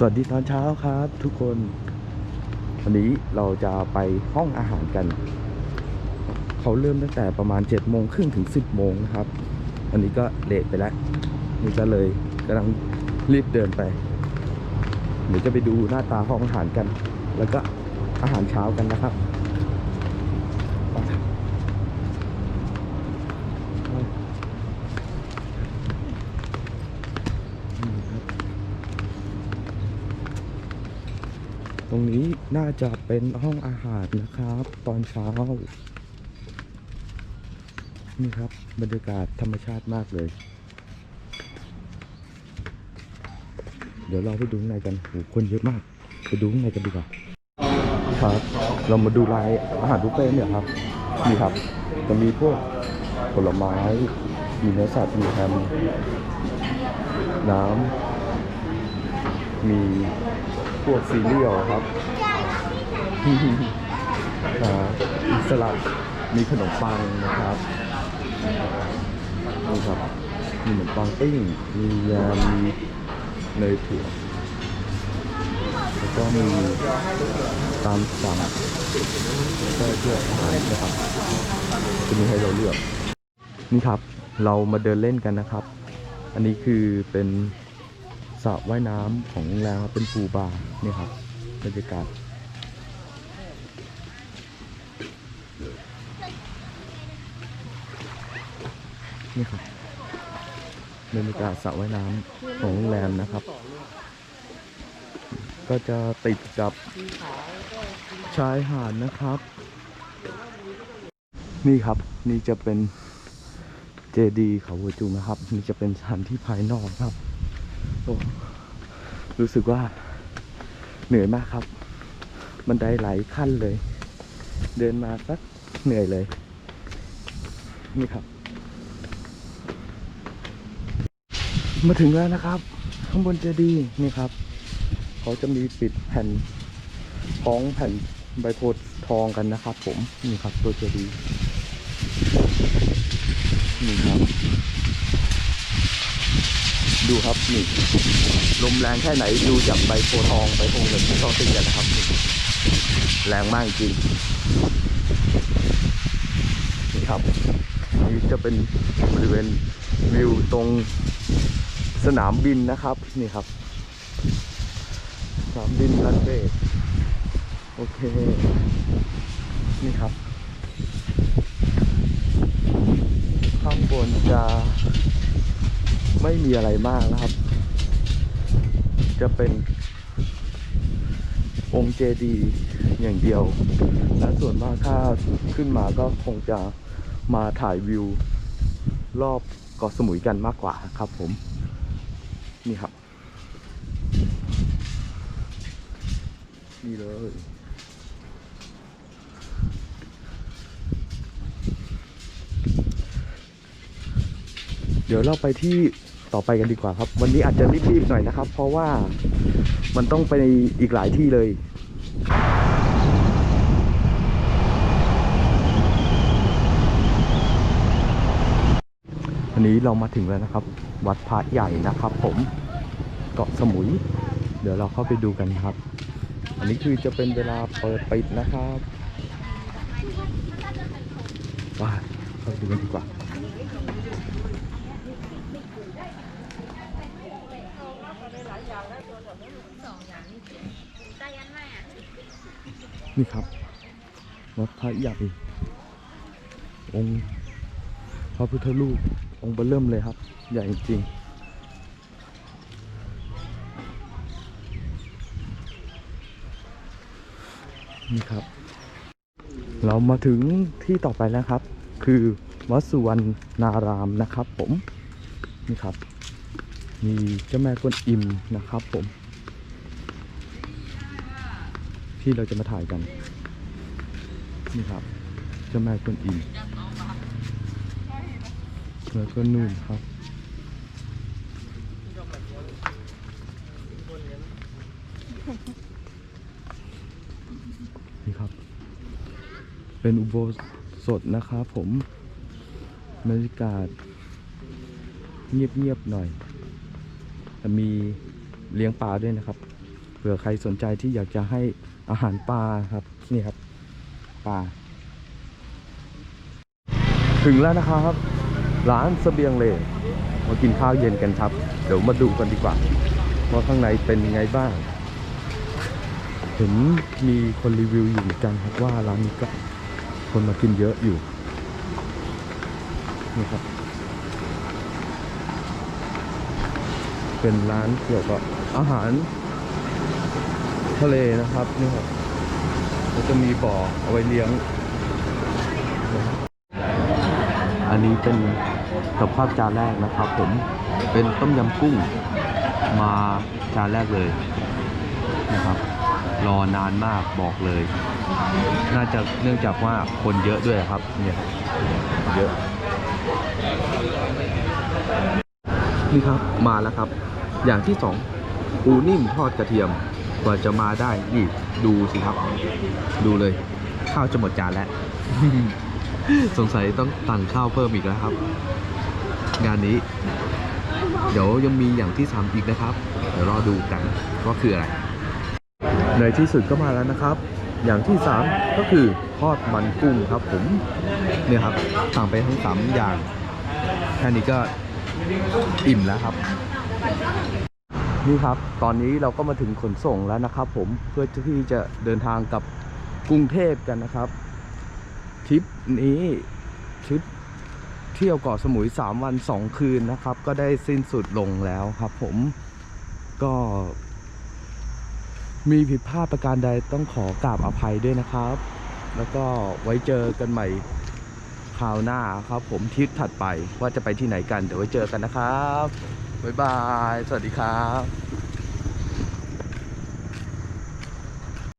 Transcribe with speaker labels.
Speaker 1: สวัสดีตอนเช้าครับ ทุกคน วันนี้เราจะไปห้องอาหารกัน เขาเริ่มตั้งแต่ประมาณ7จ็ดโมงครึ่งถึง 10บโมงนะครับ อันนี้ก็เลทไปแล้วนี่ก็เลยกำลังรีบเดินไป เดี๋ยวจะไปดูหน้าตาห้องอาหารกัน แล้วก็อาหารเช้ากันนะครับไปครับนี่ครับ ตรงนี้น่าจะเป็นห้องอาหารนะครับ ตอนเช้า นี่ครับ บรรยากาศธรรมชาติมากเลย เดี๋ยวเราไปดูข้างในกันโหคนเยอะมาก ไปดูข้างในกันดีกว่าครับ เรามาดูรายอาหารบุฟเฟ่เนี่ยครับนี่ครับ จะมีพวกผลไม้ มีเนื้อสัตว์ มีแฮม น้ำ มี วกซีเรียลครับอ่ามีสลัดมีขนมปังนะครับนี่ครับมีขนมปังปิ้งมียมมีเนยถั่วแล้วก็มีตามสั่งแล้วก็เพื่ออาหารนะครับจะมีให้เราเลือก นี่ครับเรามาเดินเล่นกันนะครับ อันนี้คือเป็น สระว่ายน้ำของโรงแรมครับเป็นพูลบาร์นี่ครับบรรยากาศนี่ครับบรรยากาศสระว่ายน้ำของโรงแรมนะครับ ก็จะติดกับชายหาดนะครับ นี่ครับนี่จะเป็นเจดีเขาหัวจุงนะครับ นี่จะเป็นสถานที่ภายนอกครับ รู้สึกว่าเหนื่อยมากครับ บันไดหลายขั้นเลย เดินมาสักเหนื่อยเลย นี่ครับ มาถึงแล้วนะครับ ข้างบนเจดีย์นี่ครับ เขาจะมีปิดแผ่นของแผ่นใบโพธิ์ทองกันนะครับ ผมนี่ครับตัวเจดีย์นี่ครับ ดูครับนี่ลมแรงแค่ไหนดูจากใบโพทองใบโพเงินที่เขาติดกันนะครับ แรงมากจริงนี่ครับนี่จะเป็นบริเวณวิวตรงสนามบินนะครับนี่ครับ สนามบินลันเบสโอเค นี่ครับ ข้างบนจะ ไม่มีอะไรมากนะครับ จะเป็นองค์เจดีย์อย่างเดียว และส่วนมากถ้าขึ้นมาก็คงจะมาถ่ายวิว รอบเกาะสมุยกันมากกว่าครับผม นี่ครับ นี่เลยเดี๋ยวเราไปที่ ต่อไปกันดีกว่าครับ วันนี้อาจจะรีบๆหน่อยนะครับ เพราะว่ามันต้องไปอีกหลายที่เลยอันนี้เรามาถึงแล้วนะครับ วัดพระใหญ่นะครับ ผมเกาะสมุย เดี๋ยวเราเข้าไปดูกันครับ อันนี้คือจะเป็นเวลาเปิดปิดนะครับว้าเข้าไปดูกันดีกว่า นี่ครับวัดพระใหญ่องค์พระพุทธรูปองค์เบอร์เริ่มเลยครับ ใหญ่จริงนี่ครับ เรามาถึงที่ต่อไปแล้วครับ คือวัดสุวรรณารามนะครับผม นี่ครับ มีเจ้าแม่กวนอิมนะครับผม ที่เราจะมาถ่ายกันนี่ครับ เจ้าแม่กวนอิมแล้วก็นู่นครับนี่ครับ เป็นอุโบสถนะครับผมบรรยากาศเงียบๆหน่อย มีเลี้ยงปลาด้วยนะครับ เผื่อใครสนใจที่อยากจะให้อาหารปลาครับนี่ครับปลาถึงแล้วนะครับ ร้านเสบียงเลมากินข้าวเย็นกันครับ เดี๋ยวมาดูกันดีกว่าว่าข้างในเป็นยังไงบ้างเห็นมีคนรีวิวอยู่เหมือนกันครับว่าร้านนี้ก็คนมากินเยอะอยู่นี่ครับ เป็นร้านเกี่ยวกับอาหารทะเลนะครับนี่ครับก็จะมีบ่อเอาไว้เลี้ยง อันนี้เป็นกับข้าวจานแรกนะครับผมเป็นต้มยำกุ้งมาจานแรกเลยนะครับ รอนานมากบอกเลย น่าจะเนื่องจากว่าคนเยอะด้วยครับเนี่ยเยอะ นี่ครับมาแล้วครับ อย่างที่สองปูนิ่มทอดกระเทียมกว่าจะมาได้นี่ดูสิครับ ดูเลย ข้าวจะหมดจานแล้ว สงสัยต้องสั่งข้าวเพิ่มอีกแล้วครับ งานนี้ เดี๋ยวยังมีอย่างที่สามอีกนะครับ เดี๋ยวรอดูกันว่าคืออะไร ในที่สุดก็มาแล้วนะครับ อย่างที่สามก็คือทอดมันกุ้งครับผม เนี่ยครับสั่งไปทั้งสามอย่างแค่นี้ก็ อิ่มแล้วครับ นี่ครับ ตอนนี้เราก็มาถึงขนส่งแล้วนะครับ ผมเพื่อที่จะเดินทางกับกรุงเทพกันนะครับทริปนี้ทริปเที่ยวเกาะสมุย 3 วัน 2 คืนนะครับ ก็ได้สิ้นสุดลงแล้วครับ ผมก็ มีผิดพลาดประการใดต้องขอกราบอภัยด้วยนะครับ แล้วก็ไว้เจอกันใหม่ คราวหน้าครับ ผมทริปถัดไปว่าจะไปที่ไหนกัน เดี๋ยวไว้เจอกันนะครับ บ๊ายบาย สวัสดีครับ